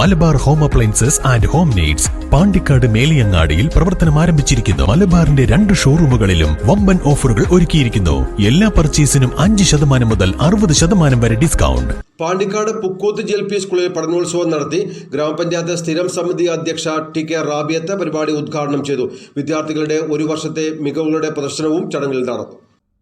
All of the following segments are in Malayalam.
Malabar home appliances and home needs Pandikkad മേലിയങ്ങാടിയിൽ പ്രവർത്തനം ആരംഭിച്ചിരിക്കുന്നു. മലബാറിന്റെ രണ്ട് ഷോറൂമുകളിലും വമ്പൻ ഓഫറുകൾ ഒരുക്കിയിരിക്കുന്നു. എല്ലാ പർച്ചേസിനും അഞ്ച് ശതമാനം മുതൽ അറുപത് ശതമാനം വരെ discount. Pandikkad Pukkooth G L P സ്കൂളിൽ പഠനോത്സവം നടത്തി ഗ്രാമപഞ്ചായത്ത് സ്ഥിരം സമിതി അധ്യക്ഷ ടി കെ റാബിയത്ത് പരിപാടി ഉദ്ഘാടനം ചെയ്തു. വിദ്യാർത്ഥികളുടെ ഒരു വർഷത്തെ മികവുകളുടെ പ്രദർശനവും ചടങ്ങിൽ നടന്നു.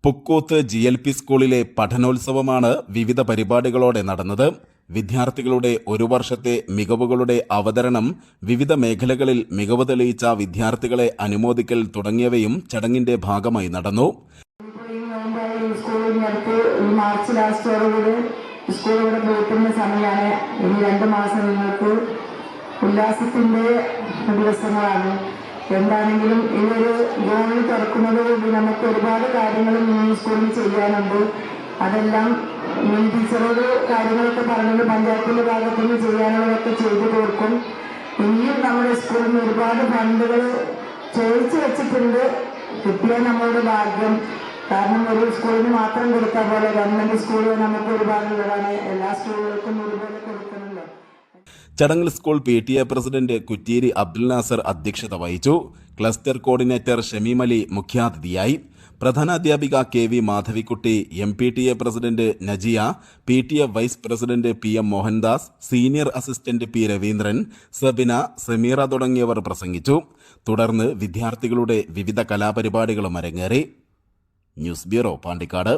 പുക്കൂത്ത് ജി എൽ പി സ്കൂളിലെ പഠനോത്സവമാണ് വിവിധ പരിപാടികളോടെ നടന്നത്. വിദ്യാർത്ഥികളുടെ ഒരു വർഷത്തെ മികവുകളുടെ അവതരണം വിവിധ മേഖലകളിൽ മികവ് തെളിയിച്ച വിദ്യാർത്ഥികളെ അനുമോദിക്കൽ തുടങ്ങിയവയും ചടങ്ങിന്റെ ഭാഗമായി നടന്നു. മാർച്ച് രണ്ട് ദിവസങ്ങളാണ് എന്താണെങ്കിലും ഈ ഒരു ഗോളിൽ തുറക്കുന്നതോടുകൂടി നമുക്ക് ഒരുപാട് കാര്യങ്ങൾ ഈ സ്കൂളിൽ ചെയ്യാനുണ്ട്. അതെല്ലാം ടീച്ചറോട് കാര്യങ്ങളൊക്കെ പറഞ്ഞത് പഞ്ചായത്തിന്റെ ഭാഗത്തു നിന്ന് ചെയ്യാനുള്ളതൊക്കെ ചെയ്തു തീർക്കും. ഇനിയും നമ്മുടെ സ്കൂളിൽ നിന്ന് ഒരുപാട് ഫണ്ടുകൾ ചോദിച്ചു വെച്ചിട്ടുണ്ട്. കിട്ടിയാൽ നമ്മളുടെ ഭാഗ്യം. കാരണം ഒരു സ്കൂളിന് മാത്രം കൊടുത്താൽ പോലെ ഗവൺമെന്റ് സ്കൂളിൽ നമുക്ക് ഒരുപാടുള്ളതാണ് എല്ലാ സ്കൂളുകൾക്കും ഒരുപോലെ കൊടുക്കുന്നുണ്ട്. ചടങ്ങിൽ school P T A president Kutteeri Abdul Nasar അധ്യക്ഷത വഹിച്ചു. ക്ലസ്റ്റർ കോർഡിനേറ്റർ ഷമീം അലി മുഖ്യാതിഥിയായി. പ്രധാനാധ്യാപിക K V Madhavikutty M P T A president Najiya P T A vice president P M Mohandas senior assistant P Raveendran Sabina Sameera തുടങ്ങിയവർ പ്രസംഗിച്ചു. തുടർന്ന് വിദ്യാർത്ഥികളുടെ വിവിധ കലാപരിപാടികളും അരങ്ങേറി. News bureau Pandikkad.